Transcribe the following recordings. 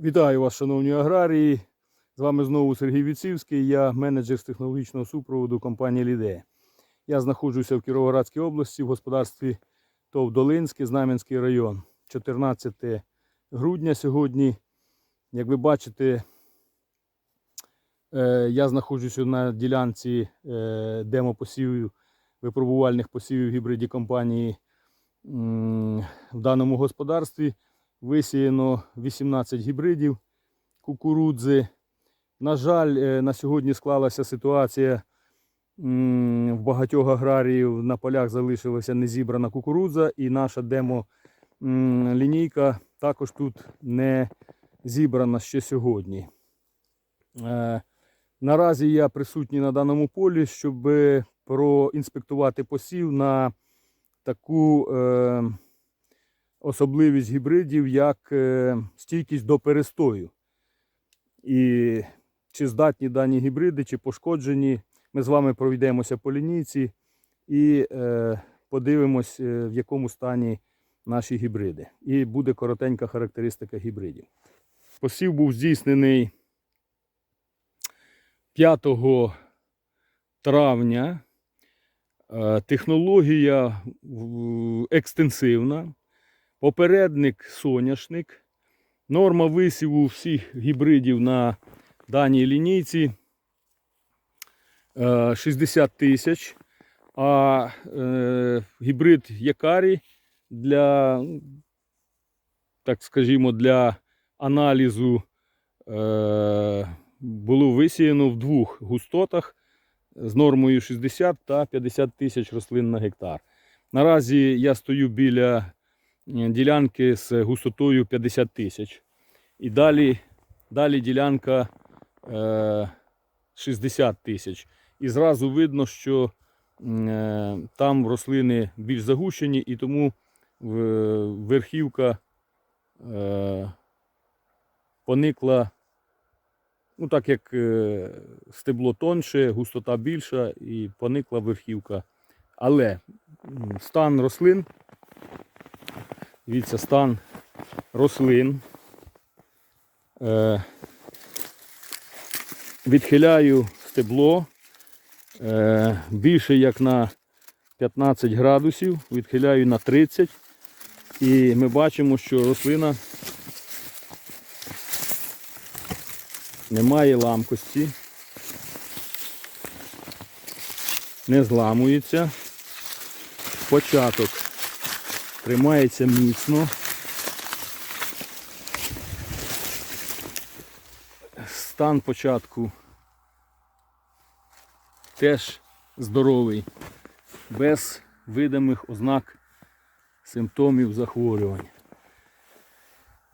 Вітаю вас, шановні аграрії. З вами знову Сергій Віцівський, я менеджер з технологічного супроводу компанії Лідея. Я знаходжуся в Кіровоградській області в господарстві ТОВ Знам'янський район. 14 грудня сьогодні. Як ви бачите, е, я знаходжуся на ділянці е, демопосівів, випробувальних посівів гібриді компанії в даному господарстві. Висіяно 18 гібридів кукурудзи. На жаль, е, на сьогодні склалася ситуація в багатьох аграріїв на полях залишилася незібрана кукурудза, і наша демо-лінійка також тут не зібрана ще сьогодні. Е, Наразі я присутній на даному полі, щоб проінспектувати посів на таку е, особливість гібридів, як е, стійкість до перестою. І чи здатні дані гібриди, чи пошкоджені. Ми з вами пройдемося по лінійці і е, подивимось, е, в якому стані наші гібриди. І буде коротенька характеристика гібридів. Посів був здійснений 5 травня. Технологія екстенсивна. Попередник соняшник. Норма висіву всіх гібридів на даній лінійці е, 60 тисяч. А е, гібрид Якарі для, так скажімо, для аналізу е, було висіяно в двох густотах з нормою 60 та 50 тисяч рослин на гектар. Наразі я стою біля е, ділянки з густотою 50 тисяч. І далі, далі ділянка е, 60 тисяч. І зразу видно, що е, там рослини більш загущені, і тому верхівка е, поникла, ну так як е, стебло тонше, густота більша і поникла верхівка. Але стан рослин, дивіться, стан рослин. Е, відхиляю стебло е, більше як на 15 градусів, відхиляю на 30. І ми бачимо, що рослина не має ламкості, не зламується. Початок тримається міцно. Стан початку теж здоровий, без видимих ознак симптомів захворювань.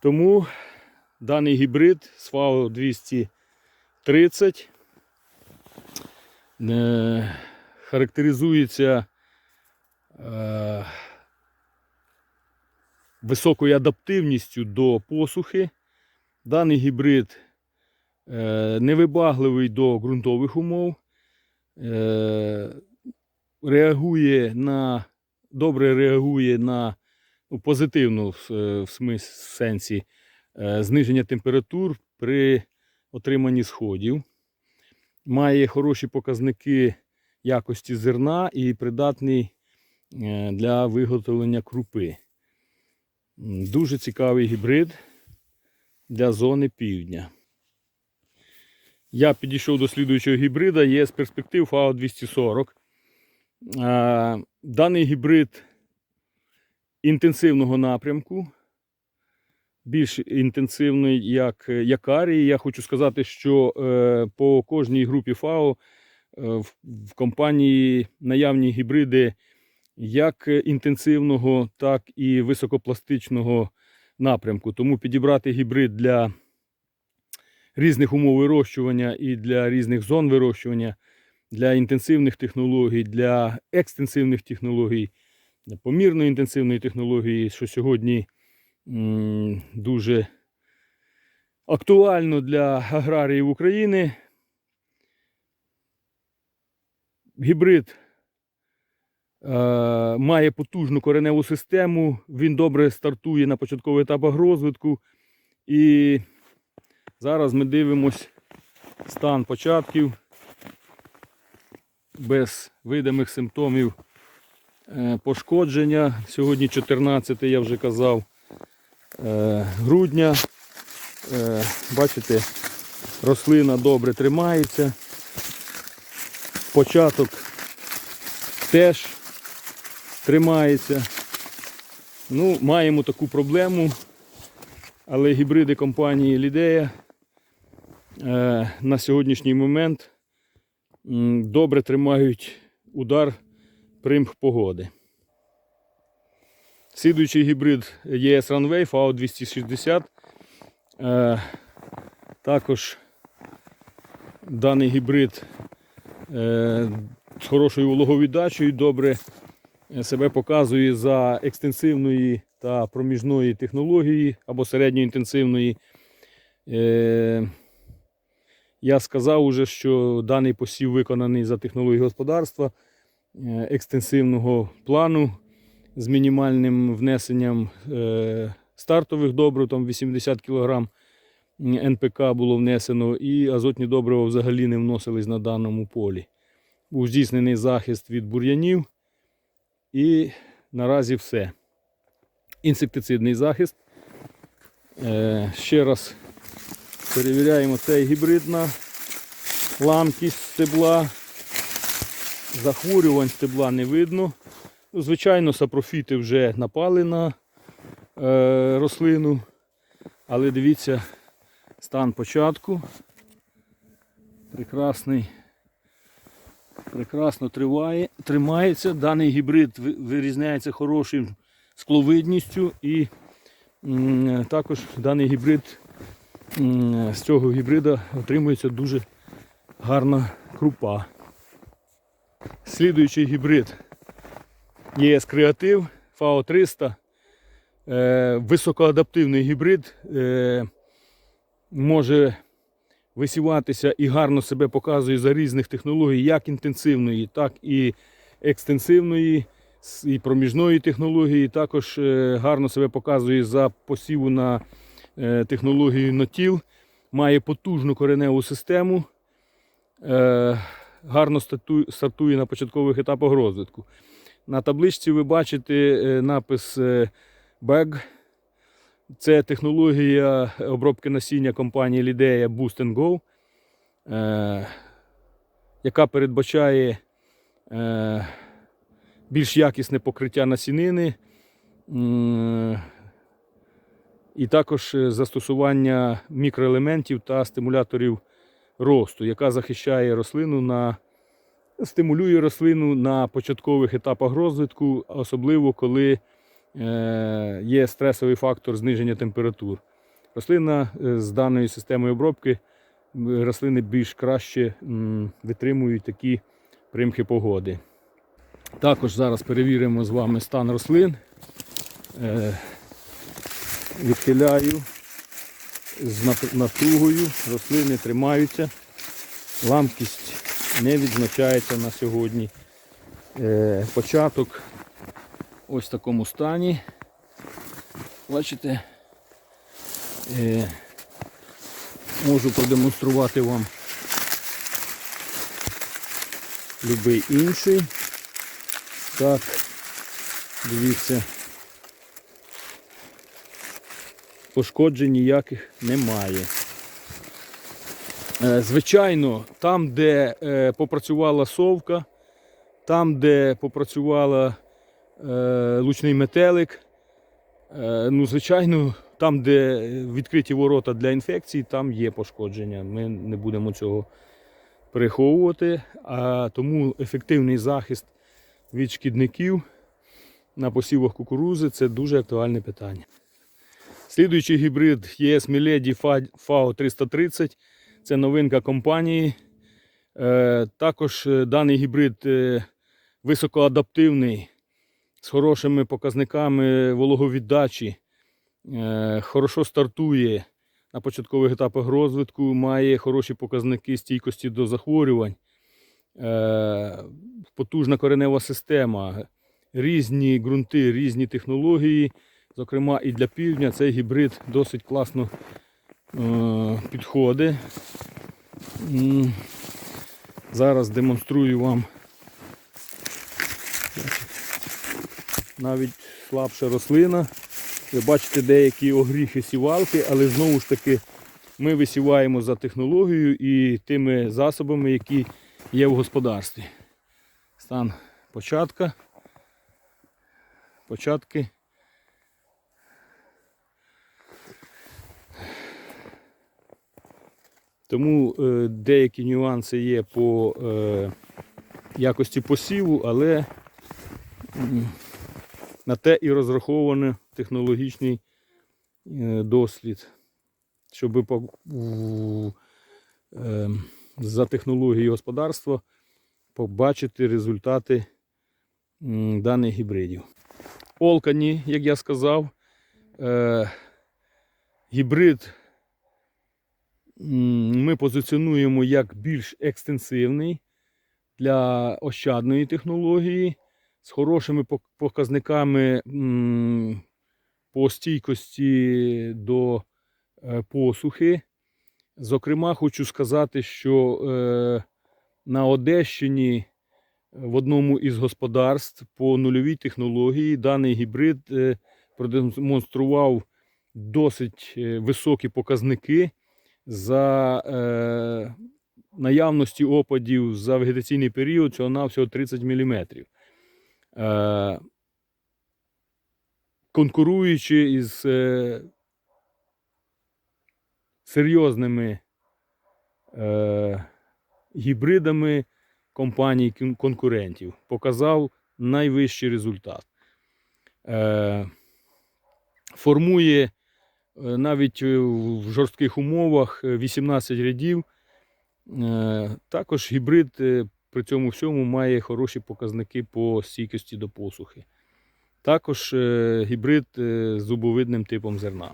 Тому даний гібрид СФАО 230 е, характеризується е, високою адаптивністю до посухи. Даний гібрид е, невибагливий до ґрунтових умов, е, реагує на, добре реагує на ну, позитивно в, е, сенсі зниження температур при отриманні сходів. Має хороші показники якості зерна і придатний для виготовлення крупи. Дуже цікавий гібрид для зони півдня. Я підійшов до слідуючого гібрида, є з перспектив ФАО 240. Е, Даний гібрид інтенсивного напрямку, більш інтенсивний, як Якарі. Я хочу сказати, що е, по кожній групі ФАО е, в компанії наявні гібриди як інтенсивного, так і високопластичного напрямку. Тому підібрати гібрид для різних умов вирощування і для різних зон вирощування, для інтенсивних технологій, для екстенсивних технологій, для помірно інтенсивної технології, що сьогодні дуже актуально для аграріїв України. Гібрид е, має потужну кореневу систему, він добре стартує на початкових етапах розвитку і Зараз ми дивимось стан початків без видимих симптомів е, пошкодження. Сьогодні 14, я вже казав, е, грудня. Е, Бачите, рослина добре тримається. Початок теж тримається. Ну, маємо таку проблему, але гібриди компанії Лідея е, на сьогоднішній момент добре тримають удар примх погоди. Слідуючий гібрид ЄС Runway FAO 260. Е, також даний гібрид е, з хорошою вологовіддачею добре себе показує за екстенсивної та проміжної технології або середньоінтенсивної. Е, я сказав уже, що даний посів виконаний за технологією господарства е, екстенсивного плану з мінімальним внесенням е, стартових добрив, там 80 кг НПК було внесено, і азотні добрива взагалі не вносились на даному полі. Був здійснений захист від бур'янів. І наразі все. Інсектицидний захист. Е, ще раз перевіряємо цей гібрид на ламкість стебла. Захворювань стебла не видно. Ну, Звичайно, сапрофіти вже напали на е, рослину. Але дивіться стан початку. Прекрасний. Прекрасно триває, тримається. Даний гібрид вирізняється хорошою скловидністю і також даний гібрид з цього гібрида отримується дуже гарна крупа. Слідуючий гібрид ЄС Креатив FAO 300. Е, високоадаптивний гібрид. Е, може висіватися і гарно себе показує за різних технологій, як інтенсивної, так і екстенсивної, і проміжної технології. Також е, гарно себе показує за посіву на е, технологію нотіл, має потужну кореневу систему, е, гарно стартує на початкових етапах розвитку. На табличці ви бачите напис BAG. Це технологія обробки насіння компанії Lidea Boost Go, е, яка передбачає е, більш якісне покриття насінини і також е, застосування мікроелементів та стимуляторів росту, яка захищає рослину на стимулює рослину на початкових етапах розвитку, особливо коли є стресовий фактор зниження температур. Рослина е, з даною системою обробки рослини більш краще витримують такі примхи погоди. Також зараз перевіримо з вами стан рослин. Е, Відхиляю з напругою, рослини тримаються, ламкість не відзначається на сьогодні. Е, Початок ось в такому стані. Бачите, е, можу продемонструвати вам любий інший. Так, дивіться. Пошкоджень ніяких немає. Е, Звичайно, там, де е, попрацювала совка, там, де попрацювала лучний метелик, е, ну, звичайно, там, де відкриті ворота для інфекцій, там є пошкодження. Ми не будемо цього переховувати. А тому ефективний захист від шкідників на посівах кукурузи це дуже актуальне питання. Слідуючий гібрид ЄС Milady FAO 330. Це новинка компанії. Е, Також е, даний гібрид е, високоадаптивний, з хорошими показниками вологовіддачі, е, хорошо стартує на початкових етапах розвитку, має хороші показники стійкості до захворювань, е, потужна коренева система, різні ґрунти, різні технології. Зокрема, і для півдня цей гібрид досить класно е, підходи. М, Зараз демонструю вам навіть слабша рослина. Ви бачите деякі огріхи сівалки, але знову ж таки ми висіваємо за технологією і тими засобами, які є в господарстві. Стан початка. Початки. Тому е, деякі нюанси є по е, якості посіву, але на те і розрахований технологічний е, дослід, щоб по, в- е, за технологією господарства побачити результати даних гібридів. Олкані, як я сказав, е, гібрид ми позиціонуємо як більш екстенсивний для ощадної технології з хорошими показниками по стійкості до е, посухи. Зокрема, хочу сказати, що е, на Одещині в одному із господарств по нульовій технології даний гібрид е, продемонстрував досить е, високі показники за е, наявності опадів за вегетаційний період цього навсього 30 мм. Е, конкуруючи із е, серйозними е, гібридами компаній конкурентів, показав найвищий результат. Формує навіть в жорстких умовах е, 18 рядів. Також гібрид при цьому всьому має хороші показники по стійкості до посухи. Також е, гібрид е, з зубовидним типом зерна.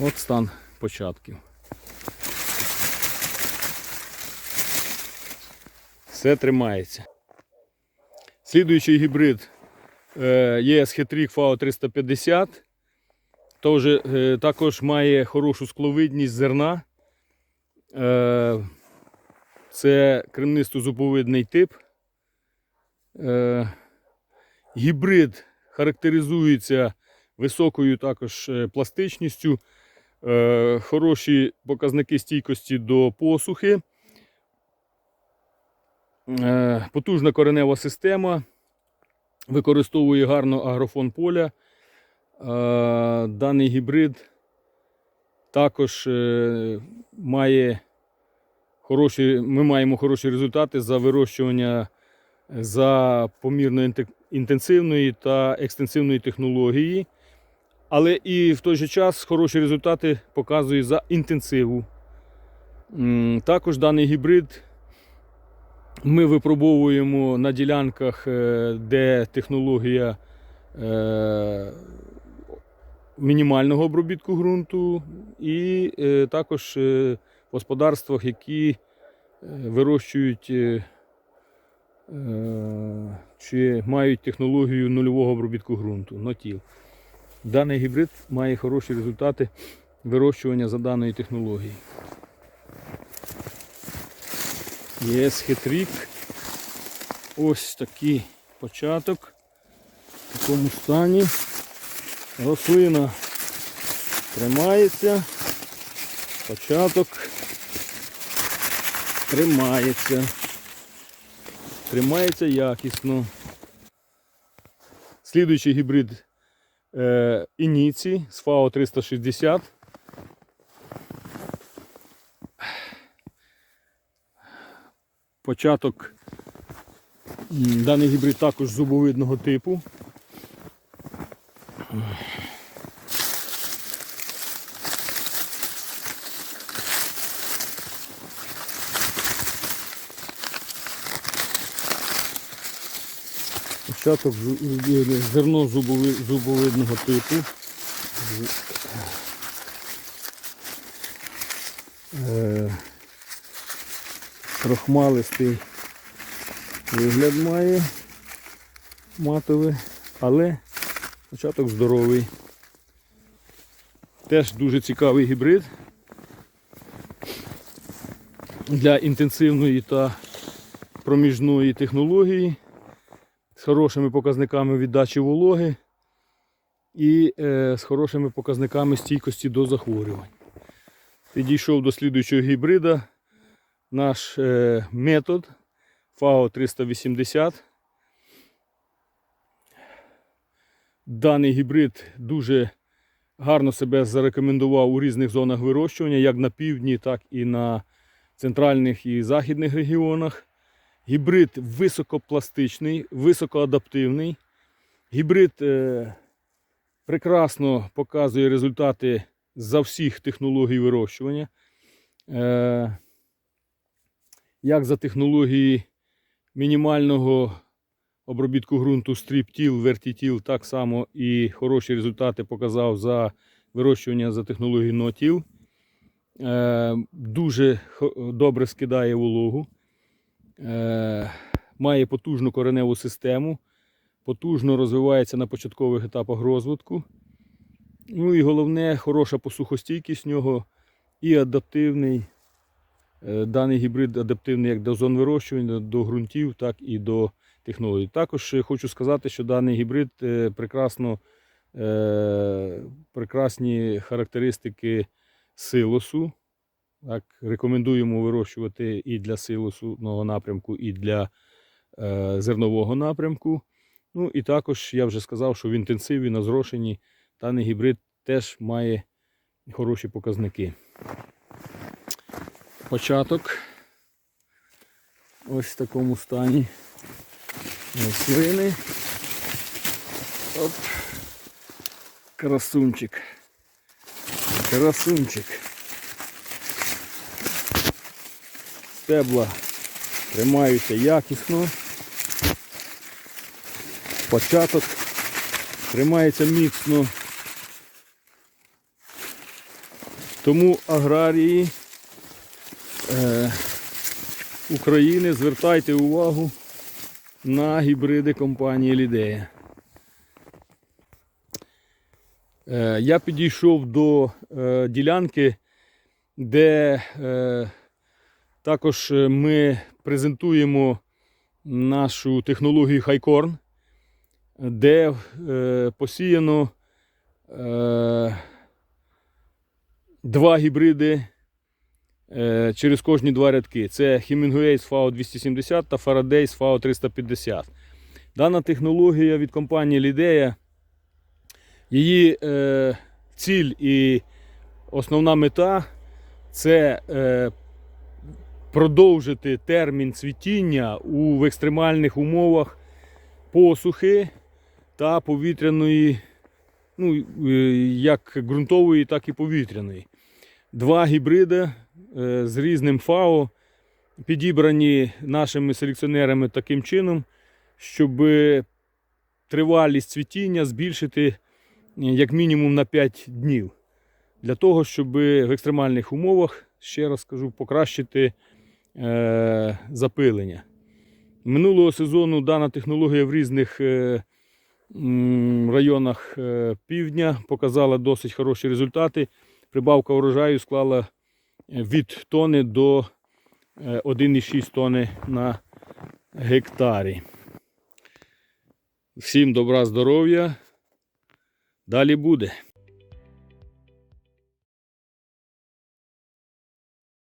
От стан початків. Все тримається. Слідуючий гібрид е, є Schetrix FAO 350. Тож, е, також має хорошу скловидність зерна. Е, Це кремнисто-зубовидний тип. Е, Гібрид характеризується високою також пластичністю, хороші показники стійкості до посухи, потужна коренева система, використовує гарно агрофон поля. Е, Даний гібрид також е, має хороші, ми маємо хороші результати за вирощування за помірно інтенсивної та екстенсивної технології. Але і в той же час хороші результати показує за інтенсиву. Також даний гібрид ми випробовуємо на ділянках, е, де технологія е, мінімального обробітку ґрунту, і е, також в господарствах, які вирощують чи мають технологію нульового обробітку ґрунту, нотіл. Даний гібрид має хороші результати вирощування за даною технологією. Є хитрік. Ось такий початок. В такому стані. Рослина тримається. Початок тримається. Тримається якісно. Слідуючий гібрид е, Ініці з FAO 360. Початок даний гібрид також зубовидного типу. Початок е, зерно зубови- зубовидного типу. Е, крохмалистий вигляд має матовий, але початок здоровий. Теж дуже цікавий гібрид для інтенсивної та проміжної технології з хорошими показниками віддачі вологи і е, з хорошими показниками стійкості до захворювань. Підійшов до слідуючого гібрида наш е, метод FAO 380. Даний гібрид дуже гарно себе зарекомендував у різних зонах вирощування, як на півдні, так і на центральних і західних регіонах. Гібрид високопластичний, високоадаптивний. Гібрид е, прекрасно показує результати за всіх технологій вирощування. Е, як за технології мінімального обробітку ґрунту стріптіл, вертітіл, так само і хороші результати показав за вирощування за технологією нотіл. Е, дуже добре скидає вологу. Е, має потужну кореневу систему, потужно розвивається на початкових етапах розвитку. Ну і головне, хороша посухостійкість нього і адаптивний. Е, Даний гібрид адаптивний як до зон вирощування, до ґрунтів, так і до технологій. Також хочу сказати, що даний гібрид е, прекрасно, е, прекрасні характеристики силосу. Так, рекомендуємо вирощувати і для силосного напрямку, і для зернового напрямку. Ну і також я вже сказав, що в інтенсиві на зрошенні даний гібрид теж має хороші показники. Початок ось в такому стані рослини. Оп. Красунчик. Красунчик. Стебла тримаються якісно. Початок тримається міцно. Тому аграрії е, України звертайте увагу на гібриди компанії Лідея. Е, я підійшов до е, ділянки, де також ми презентуємо нашу технологію Хайкорн, де посіяно два гібриди через кожні два рядки. Це Hemingway FAO 270 та Faraday FAO 350. Дана технологія від компанії Лідея, її е, ціль і основна мета це е, продовжити термін цвітіння у в екстремальних умовах посухи та повітряної, ну, е, як ґрунтової, так і повітряної. Два гібриди е, з різним ФАО підібрані нашими селекціонерами таким чином, щоб тривалість цвітіння збільшити е, як мінімум на 5 днів. Для того, щоб в екстремальних умовах, ще раз скажу, покращити е, запилення. Минулого сезону дана технологія в різних е, районах е, півдня показала досить хороші результати. Прибавка урожаю склала е, від тони до е, 1,6 тони на гектарі. Всім добра здоров'я. Далі буде.